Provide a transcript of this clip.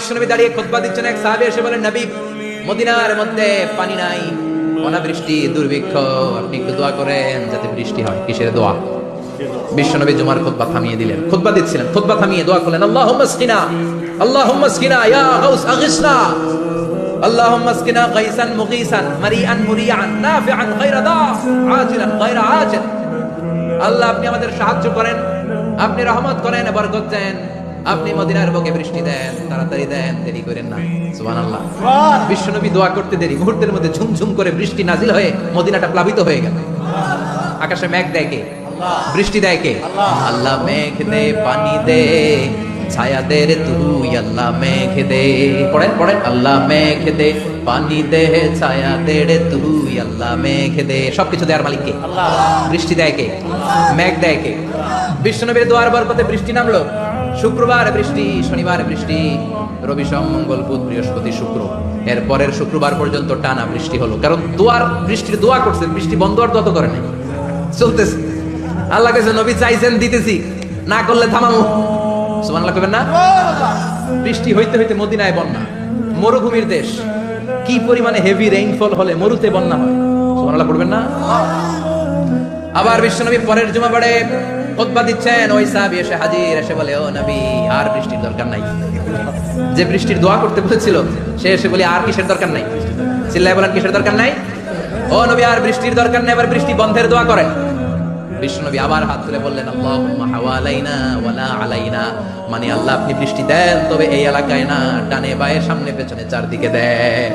বিশ্বনবী দাঁড়িয়ে খুতবা দিচ্ছেন এক সাহাবী, এসে বলেন, নবী, মদিনার মধ্যে পানি নাই, অনাবৃষ্টি, দুর্ভিক্ষ, আপনি একটু দোয়া করেন যাতে বৃষ্টি হয়। কিসের দোয়া? বিশ্বনবী জুমার খুতবা থামিয়ে দিলেন। খুতবা দিচ্ছিলেন খুতবা থামিয়ে দোয়া করলেন, আল্লাহুম্মা স্কিনা আল্লাহুম্মা স্কিনা ইয়া গাউস, আগিসনা, আল্লাহুম্মা স্কিনা গাইসান মুগীসান, মারিআন মুরিআন, নাফিআন গায়রা দা, আজিলান গায়রা আজিল। আল্লাহ, আপনি আমাদের সাহায্য করেন, আপনি রহমত করেন, বরকত দেন। আপনি মদিনার বুকে বৃষ্টি দেন তাড়াতাড়ি দেন দেরি করেন না। সুবহানাল্লাহ। বিশ্বনবী দোয়া করতে দেরি মুহূর্তের মধ্যে ঝুমঝুম করে বৃষ্টি নাজিল হয়ে মদিনাটা প্লাবিত হয়ে গেল। আকাশে মেঘ দেয় কে? বৃষ্টি দেয় কে? আল্লাহ। মেঘ দে পানি দে ছায়া দে রে তুই আল্লাহ মেঘ দে। পড়েন পড়েন। আল্লাহ মেঘ দে পানি দে ছায়া দে রে তুই আল্লাহ মেঘ দে। সবকিছু দেওয়ার মালিক কে? বৃষ্টি দেয় কে? মেঘ দেয় কে? বিষ্ণুনবীর দোয়ার বরকতে বৃষ্টি নামলো। শুক্রবার বৃষ্টি, শনিবার বৃষ্টি, রবি সোম, মঙ্গল বুধ, বৃহস্পতি, শুক্র। এর পরের শুক্রবার পর্যন্ত টানা বৃষ্টি হলো। কারণ দোয়ার, বৃষ্টির দোয়া করছে, বৃষ্টি বন্ধ আর দত করে নাই। চলতেছে। আল্লাহ কাছে নবী চাইছেন দিতেছি, না করলে থামামো। সুবহানাল্লাহ কবেন না? বৃষ্টি হইতে হইতে মদিনায় বন্যা। মরুভূমির দেশ। কি পরিমাণে হেভি রেইনফল হলে মরুতে বন্যা হয়? সুবহানাল্লাহ পড়বেন না? আবার বিশ্বনবী পরের জুমা পড়ে খুতবা দিচ্ছেন, ওই সাহাবী এসে হাজির, এসে বলে, ও নবী, আর বৃষ্টির দরকার নাই। যে বৃষ্টির দোয়া করতে বলেছিল, সে এসে বলে, আর কিসের দরকার নাই? চিল্লায় বলেন, কিসের দরকার নাই? ও নবী, আর বৃষ্টির দরকার নাই। এবার বৃষ্টি বন্ধের দোয়া করেন বিষ্ণুনবী আবার হাত তুলে বললেন, আল্লাহুম্মা হাওয়ালাইনা ওয়ালা আলাইনা। মানে আল্লাহ আপনি বৃষ্টি দেন, তবে এই এলাকায় না, ডানে বায়ে, সামনে পেছনে চারদিকে দেন।